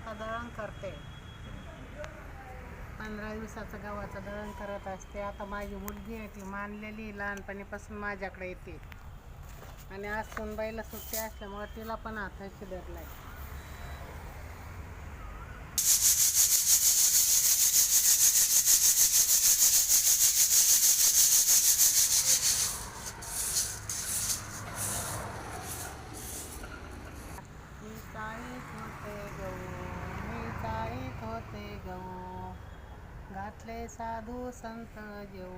आता दळण करते. पंधरा दिवसाचं गव्हाचं दळण करत असते. आता माझी मुलगी आहे ती मानलेली लहानपणीपासून माझ्याकडे येते. आणि आज सुनबाईला सुट्टी असल्यामुळे तिला पण हाताशी धरलाय आहे. घातले साधू संत जेऊ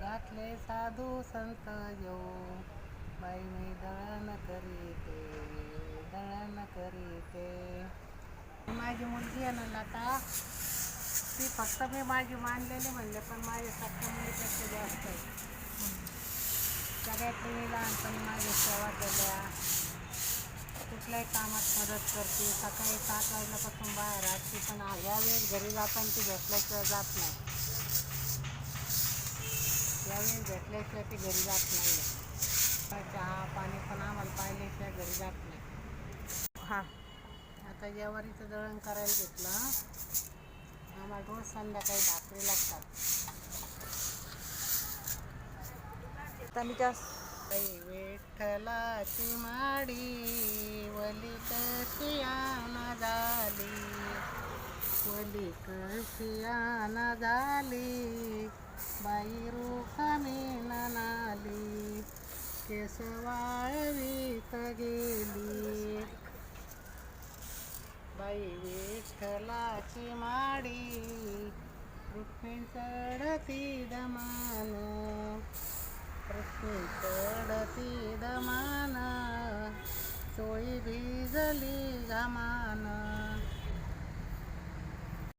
घातले साधू संत जेऊ. बाई मी दळण करीते दळण करीते. माझी मुलगी आहे ना लता ती फक्त मी माझी मानलेली म्हणले पण माझ्या सख्या मुलीपेक्षा जास्त आहे. सगळ्यात तुम्ही लहानपणी माझ्या सेवा केल्या. कुठल्याही कामात मदत करते. सकाळी सात वाजल्यापासून बाहेर असते पण आ- या वेळेस घरी जाताना ती भेटल्याशिवाय जात नाही. यावेळेस भेटल्याशिवाय ती घरी जात नाही. चहा पाणी पण आम्हाला पाहिल्याशिवाय घरी जात नाही. हां. आता ज्वारीचं दळण करायला घेतलं. आम्हाला रोज संध्याकाळी भाकरी लागतात. आता मी त्या बाई विठ्ठलाची माडी वली कशी आना झाली. वली कशी आना झाली. बाई केस वाळवीत गेली बाई विठ्ठलाची माडी रुक्मिण चढती दमान रुक्मिण चढती दमान चोळी भिजली घामान.